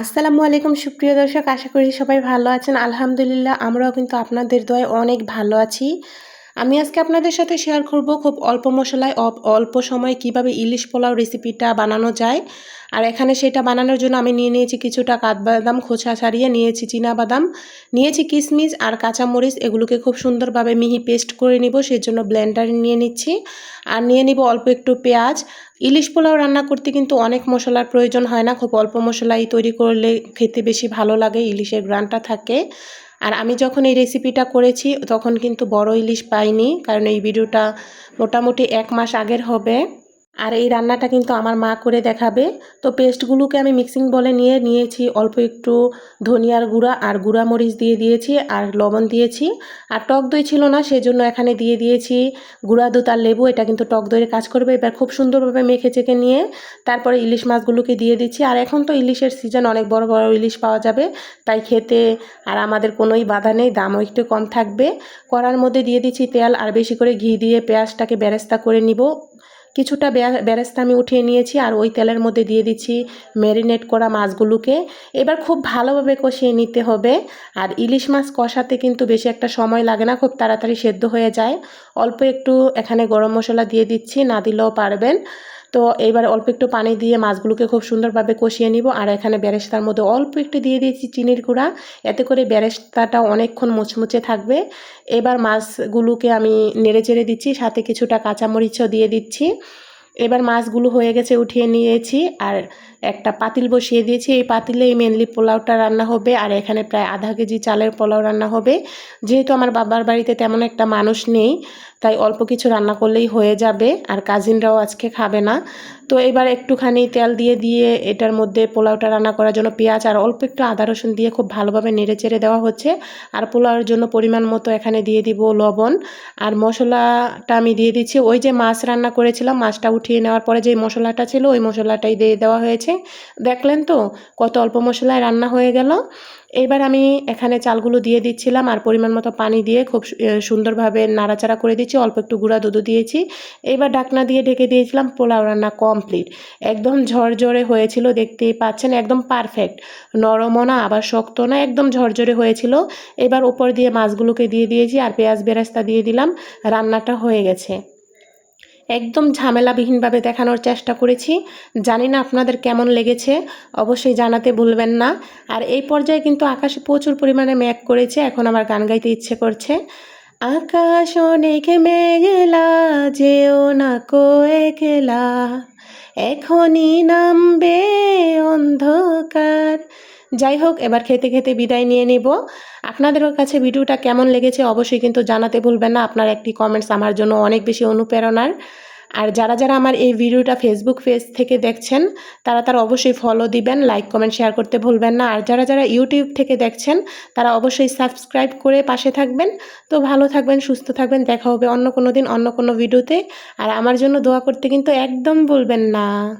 আসসালামু আলাইকুম, সুপ্রিয় দর্শক। আশা করি সবাই ভালো আছেন। আলহামদুলিল্লাহ, আমরাও কিন্তু আপনাদের দয়ে অনেক ভালো আছি। আমি আজকে আপনাদের সাথে শেয়ার করব খুব অল্প মশলায় অল্প সময়ে কীভাবে ইলিশ পোলাও রেসিপিটা বানানো যায়। আর এখানে সেটা বানানোর জন্য আমি নিয়ে নিয়েছি কিছুটা কাঠবাদাম খোসা ছাড়িয়ে নিয়েছি বাদাম নিয়েছি কিশমিশ আর কাঁচামরিচ, এগুলোকে খুব সুন্দরভাবে মিহি পেস্ট করে নিব সেই জন্য ব্লেন্ডারে নিয়ে নিচ্ছি। আর নিয়ে নিব অল্প একটু পেঁয়াজ। ইলিশ পোলাও রান্না করতে কিন্তু অনেক মশলার প্রয়োজন হয় না, খুব অল্প মশলাই তৈরি করলে খেতে বেশি ভালো লাগে, ইলিশের গ্রানটা থাকে। আর আমি যখন এই রেসিপিটা করেছি, তখন কিন্তু বড় ইলিশ পাইনি, কারণ এই ভিডিওটা মোটামুটি এক মাস আগের হবে। আর এই রান্নাটা কিন্তু আমার মা করে দেখাবে। তো পেস্টগুলোকে আমি মিক্সিং বলে নিয়ে নিয়েছি, অল্প একটু ধনিয়ার গুঁড়া আর গুঁড়া মরিচ দিয়ে দিয়েছি আর লবণ দিয়েছি। আর টক দই ছিল না, সেজন্য এখানে দিয়ে দিয়েছি গুঁড়া দুধ আর লেবু। এটা কিন্তু টক দইয়ের কাজ করবে। এবার খুব সুন্দরভাবে মেখে চেকে নিয়ে তারপরে ইলিশ মাছগুলোকে দিয়ে দিচ্ছি। আর এখন তো ইলিশের সিজন, অনেক বড় বড় ইলিশ পাওয়া যাবে। তাই খেতে আর আমাদের কোনোই বাধা নেই, দামও একটু কম থাকবে। করার মধ্যে দিয়ে দিচ্ছি তেল আর বেশি করে ঘি দিয়ে পেঁয়াজটাকে ব্যারেস্তা করে নিব। কিছুটা বেরেস্তা আমি উঠিয়ে নিয়েছি আর ওই তেলের মধ্যে দিয়ে দিচ্ছি ম্যারিনেট করা মাছগুলোকে। এবার খুব ভালোভাবে কষিয়ে নিতে হবে আর ইলিশ মাছ কষাতে কিন্তু বেশি একটা সময় লাগে না, খুব তাড়াতাড়ি সেদ্ধ হয়ে যায়। অল্প একটু এখানে গরম মশলা দিয়ে দিচ্ছি, না দিলেও পারবেন। তো এইবার অল্প একটু পানি দিয়ে মাছগুলোকে খুব সুন্দরভাবে কষিয়ে নিব। আর এখানে বেরেস্তার মধ্যে অল্প একটু দিয়ে দিয়েছি চিনির গুঁড়া। এতে করে বেরেস্তাটা অনেকক্ষণ মুচমুচে থাকবে। এবার মাছগুলোকে আমি নেড়ে চেড়ে দিচ্ছি, সাথে কিছুটা কাঁচামরিচও দিয়ে দিচ্ছি। এবার মাছগুলো হয়ে গেছে উঠিয়ে নিয়েছি আর একটা পাতিল বসিয়ে দিয়েছি। এই পাতিলেই মেনলি পোলাওটা রান্না হবে আর এখানে প্রায় আধা কেজি চালের পোলাও রান্না হবে। যেহেতু আমার বাবার বাড়িতে তেমন একটা মানুষ নেই, তাই অল্প কিছু রান্না করলেই হয়ে যাবে আর কাজিনরাও আজকে খাবে না। তো এবার একটুখানি তেল দিয়ে দিয়ে এটার মধ্যে পোলাওটা রান্না করার জন্য পেঁয়াজ আর অল্প একটু আদা রসুন দিয়ে খুব ভালোভাবে নেড়ে চেড়ে দেওয়া হচ্ছে। আর পোলাওয়ের জন্য পরিমাণ মতো এখানে দিয়ে দিব লবণ। আর মশলাটা আমি দিয়ে দিচ্ছি। ওই যে মাছ রান্না করেছিলাম, মাছটা উঠিয়ে নেওয়ার পরে যে মশলাটা ছিল, ওই মশলাটাই দিয়ে দেওয়া হয়েছে। দেখলেন তো কত অল্প মশলায় রান্না হয়ে গেল। এবার আমি এখানে চালগুলো দিয়ে দিচ্ছিলাম আর পরিমাণ মতো পানি দিয়ে খুব সুন্দরভাবে নাড়াচাড়া করে দিচ্ছি। অল্প একটু গুঁড়া দুধু দিয়েছি। এবার ডাকনা দিয়ে ঢেকে দিয়েছিলাম, পোলাও রান্না কমপ্লিট। একদম ঝরঝরে হয়েছিল, দেখতেই পাচ্ছেন, একদম পারফেক্ট। নরমও না, আবার শক্ত না, একদম ঝরঝরে হয়েছিল। এবার উপর দিয়ে মাছগুলোকে দিয়ে দিয়েছি আর পেঁয়াজ বেরাস্তা দিয়ে দিলাম। রান্নাটা হয়ে গেছে। একদম ঝামেলাবিহীনভাবে দেখানোর চেষ্টা করেছি। জানি না আপনাদের কেমন লেগেছে, অবশ্যই জানাতে ভুলবেন না। আর এই পর্যায়ে কিন্তু আকাশে প্রচুর পরিমাণে ম্যাক করেছে, এখন আমার গান গাইতে ইচ্ছে করছে। আকাশ অনেক মেঘলা, যেও না কো একলা, এখনই নামবে অন্ধকার। যাই হোক, এবার খেতে খেতে বিদায় নিয়ে নেব। আপনাদের কাছে ভিডিওটা কেমন লেগেছে অবশ্যই কিন্তু জানাতে ভুলবেন না। আপনার একটি কমেন্টস আমার জন্য অনেক বেশি অনুপ্রেরণার। আর যারা যারা আমার এই ভিডিওটা ফেসবুক পেজ থেকে দেখছেন, তারা তারা অবশ্যই ফলো দিবেন লাইক কমেন্ট শেয়ার করতে ভুলবেন না। আর যারা যারা ইউটিউব থেকে দেখছেন, তারা অবশ্যই সাবস্ক্রাইব করে পাশে থাকবেন। তো ভালো থাকবেন, সুস্থ থাকবেন, দেখা হবে অন্য কোনো দিন, অন্য কোনো ভিডিওতে আর আমার জন্য দোয়া করতে কিন্তু একদম বলবেন না।